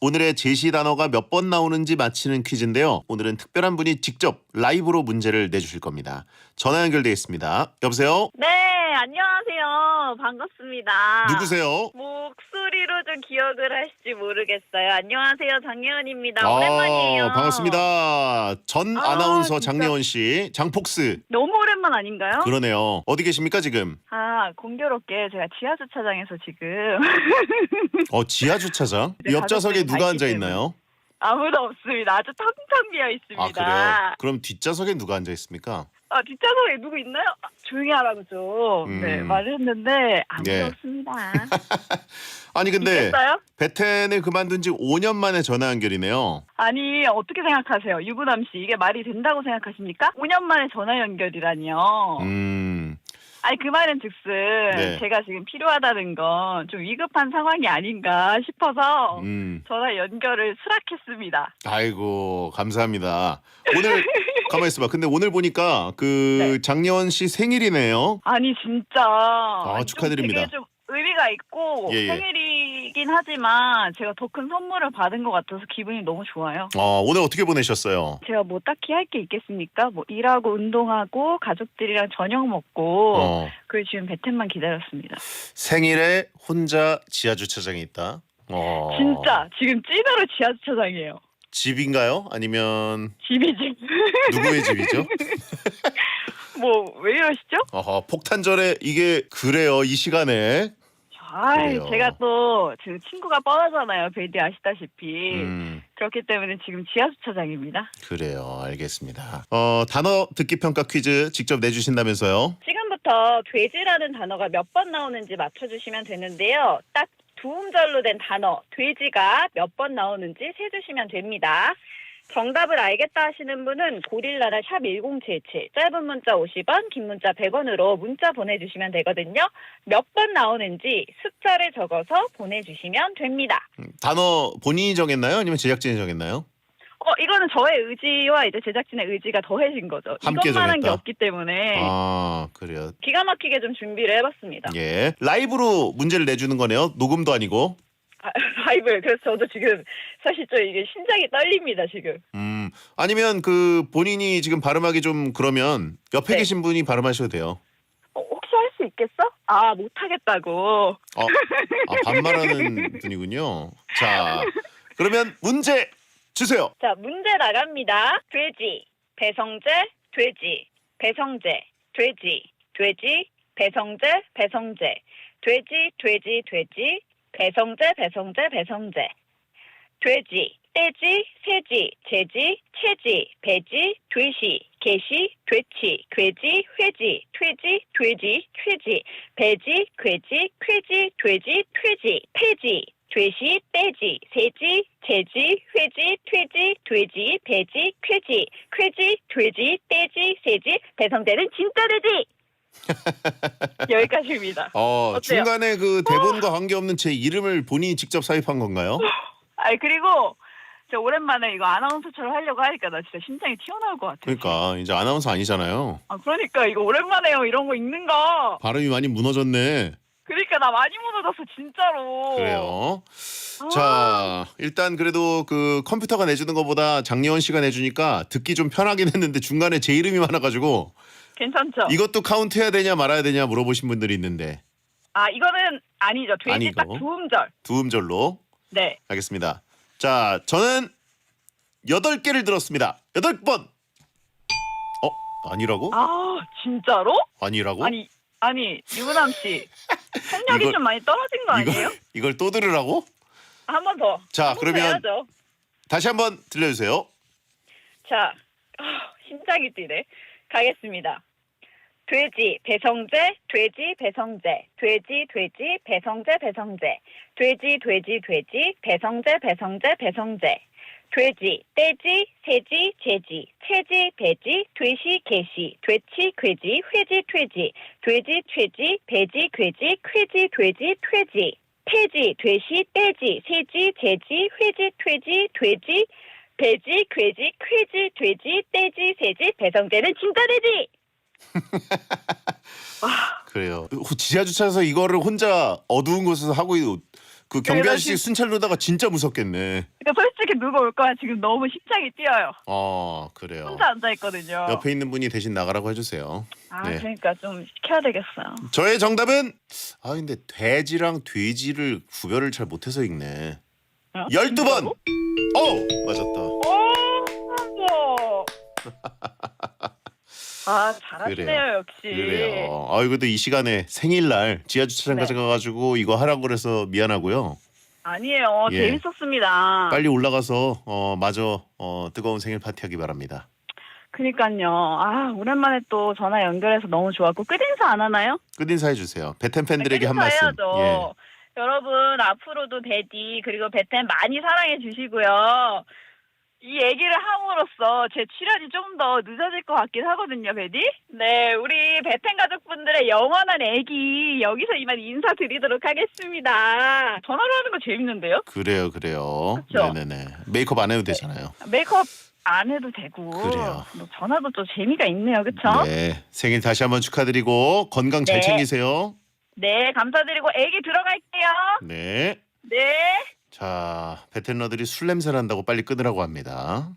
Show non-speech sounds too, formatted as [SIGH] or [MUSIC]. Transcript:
오늘의 제시 단어가 몇 번 나오는지 맞히는 퀴즈인데요. 오늘은 특별한 분이 직접 라이브로 문제를 내주실 겁니다. 전화 연결되겠습니다. 여보세요? 네, 안녕하세요. 반갑습니다. 누구세요? 목소리로 좀 기억을 하실지 모르겠어요. 안녕하세요. 장예은입니다. 오랜만이에요. 아, 반갑습니다. 전 아, 아나운서 진짜. 장례원 씨, 장폭스. 너무 오랜만 아닌가요? 그러네요. 어디 계십니까 지금? 아, 공교롭게 제가 지하 주차장에서 지금 어 지하 주차장. 네, 옆 좌석에 가족들이 누가 다 앉아 있나요? 아무도 없습니다. 아주 텅텅 비어 있습니다. 아 그래요? 그럼 뒷좌석에 누가 앉아 있습니까? 아, 뒷좌석에 누구 있나요? 아, 조용히 하라고 좀 네, 음. 말을 했는데 아무도 예. 없습니다. [LAUGHS] 아니 근데 있겠어요? 베텐을 그만둔 지 5년 만에 전화 연결이네요. 아니 어떻게 생각하세요? 유부남 씨 이게 말이 된다고 생각하십니까? 5년 만에 전화 연결이라니요. 음, 아니 그 말은 즉슨 네. 제가 지금 필요하다는 건 좀 위급한 상황이 아닌가 싶어서 음. 전화 연결을 수락했습니다. 아이고 감사합니다. 오늘 [LAUGHS] 가만 있어봐. 근데 오늘 보니까 그 네. 장례원 씨 생일이네요. 아니 진짜 아니, 좀 축하드립니다. 되게 좀 의미가 있고 예, 예. 생일이 긴 하지만 제가 더 큰 선물을 받은 것 같아서 기분이 너무 좋아요. 어, 오늘 어떻게 보내셨어요? 제가 뭐 딱히 할 게 있겠습니까? 뭐 일하고 운동하고 가족들이랑 저녁 먹고 어, 그 지금 베텐만 기다렸습니다. 생일에 혼자 지하 주차장에 있다. 어, 진짜 지금 찐으로 지하 주차장이에요. 집인가요? 아니면 집이지. 누구의 집이죠? [LAUGHS] 뭐 왜 이러시죠? 어허, 폭탄절에 이게 그래요 이 시간에. 아이 그래요. 제가 또 지금 친구가 뻔하잖아요. 베이디 아시다시피 음, 그렇기 때문에 지금 지하 주차장입니다. 그래요. 알겠습니다. 어, 단어 듣기 평가 퀴즈 직접 내주신다면서요? 지금부터 돼지라는 단어가 몇 번 나오는지 맞춰주시면 되는데요. 딱 두 음절로 된 단어 돼지가 몇 번 나오는지 세주시면 됩니다. 정답을 알겠다 하시는 분은 고릴라라 샵 1077 짧은 문자 50원 긴 문자 100원으로 문자 보내주시면 되거든요. 몇 번 나오는지 숫자를 적어서 보내주시면 됩니다. 음, 단어 본인이 정했나요? 아니면 제작진이 정했나요? 어 이거는 저의 의지와 이제 제작진의 의지가 더해진 거죠. 함께 이것만 한 게 정했다. 없기 때문에 아, 그래요. 기가 막히게 좀 준비를 해봤습니다. 예. 라이브로 문제를 내주는 거네요. 녹음도 아니고. 아, 라이브 그래서 저도 지금 사실 좀 이게 심장이 떨립니다 지금. 음, 아니면 그 본인이 지금 발음하기 좀 그러면 옆에 네. 계신 분이 발음하셔도 돼요. 어, 혹시 할 수 있겠어? 아 못하겠다고. 어, 아, 반말하는 분이군요. 자, 그러면 문제 주세요. 자 문제 나갑니다. 돼지, 배성재, 돼지, 배성재, 돼지, 돼지, 배성재, 배성재, 돼지, 돼지, 돼지, 배성재, 배성재, 배성재, 돼지, 떼지, 새지, 재지, 채지, 배지, 돼시, 개시, 돼치, 괴지, 회지, 퇴지, 돼지, 쾌지, 배지, 괴지, 쾌지, 돼지, 퇴지, 폐지, 돼시, 떼지, 새지, 재지, 회지, 퇴지, 돼지, 배지, 쾌지, 쾌지, 돼지, 떼지, 새지, 배성재는 진짜 돼지! [LAUGHS] 여기까지입니다. 어, 어때요? 중간에 그 대본과 관계없는 제 이름을 본인이 직접 삽입한 건가요? [LAUGHS] 아 그리고 저 오랜만에 이거 아나운서처럼 하려고 하니까 나 진짜 심장이 튀어나올 것 같아요. 그러니까 이제 아나운서 아니잖아요. 아 그러니까 이거 오랜만에요 이런 거 읽는 거. 발음이 많이 무너졌네. 그러니까 나 많이 무너졌어 진짜로. 그래요. 아, 자, 일단 그래도 그 컴퓨터가 내주는 것보다 장례원 씨가 내주니까 듣기 좀 편하긴 했는데 중간에 제 이름이 많아가지고 괜찮죠? 이것도 카운트 해야 되냐 말아야 되냐 물어보신 분들이 있는데 아 이거는 아니죠. 돼지 아니고. 딱 두 음절. 두 음절로 네. 하겠습니다. 자, 저는 여덟 개를 들었습니다. 여덟 번. 어, 아니라고? 아 진짜로? 아니라고? 아니 아니 유부남 씨 [LAUGHS] 폭력이 이걸- 좀 많이 떨어진 거 아니에요? 이걸 [LAUGHS] 이걸 또 들으라고? 한 번 더. 자, 한번 더 그러면 해야죠. 다시 한번 들려주세요. 자, 아, 심장이 뛰네. 가겠습니다. 돼지, 배성재, 돼지, 배성재, 돼지, 돼지, 배성재, 배성재, 돼지, 돼지, 돼지, 배성재, 배성재, 배성재, 돼지, 떼지, 새지, 재지, 채지, 배지, 돼시, 개시, 돼치, 괴지, 회지, 퇴지, 돼지, 퇴지, 배지, 괴지, 쾌지, 돼지, 퇴지, 폐지, 돼시, 떼지, 새지, 재지, 회지, 퇴지, 돼지, 배지, 괴지, 쾌지, 돼지, 떼지, 새지, 배성재는 진짜 돼지! 와, [LAUGHS] 그래요. 지하 주차에서 이거를 혼자 어두운 곳에서 하고 있- 그 경비 아저씨 그래가지고- 순찰 로다가 진짜 무섭겠네. 그러니까 솔직히 누가 올 거야 지금 너무 심장이 뛰어요. 어 그래요. 혼자 앉아 있거든요. 옆에 있는 분이 대신 나가라고 해주세요. 아 네. 그러니까 좀 시켜야 되겠어요. 저의 정답은 아 근데 돼지랑 돼지를 구별을 잘 못해서 읽네. 어? 12번. 어 맞았다. 오. [LAUGHS] 아 잘하시네요 그래요. 역시. 그래요. 아 이것도 이 시간에 생일날 지하 주차장까지 네. 가가지고 이거 하라고 그래서 미안하고요. 아니에요 예. 재밌었습니다. 빨리 올라가서 어 마저 어 뜨거운 생일 파티하기 바랍니다. 그니까요. 아 오랜만에 또 전화 연결해서 너무 좋았고 끝 인사 안 하나요? 끝 인사해 주세요. 베텐 팬들에게 한끝 인사 말씀. 예. 해야죠. 여러분 앞으로도 베디 그리고 베텐 많이 사랑해 주시고요. 이 얘기를 함으로써 제 출연이 좀 더 늦어질 것 같긴 하거든요, 베디. 네, 우리 베텐 가족분들의 영원한 애기 여기서 이만 인사드리도록 하겠습니다. 전화로 하는 거 재밌는데요? 그래요, 그래요. 그쵸? 네네네. 메이크업 안 해도 되잖아요. 메이크업 안 해도 되고 그래요. 뭐 전화도 또 재미가 있네요, 그렇죠? 네. 생일 다시 한번 축하드리고 건강 잘 네. 챙기세요. 네, 감사드리고 애기 들어갈게요. 네. 네. 자, 베텐러들이 술 냄새 난다고 빨리 끊으라고 합니다.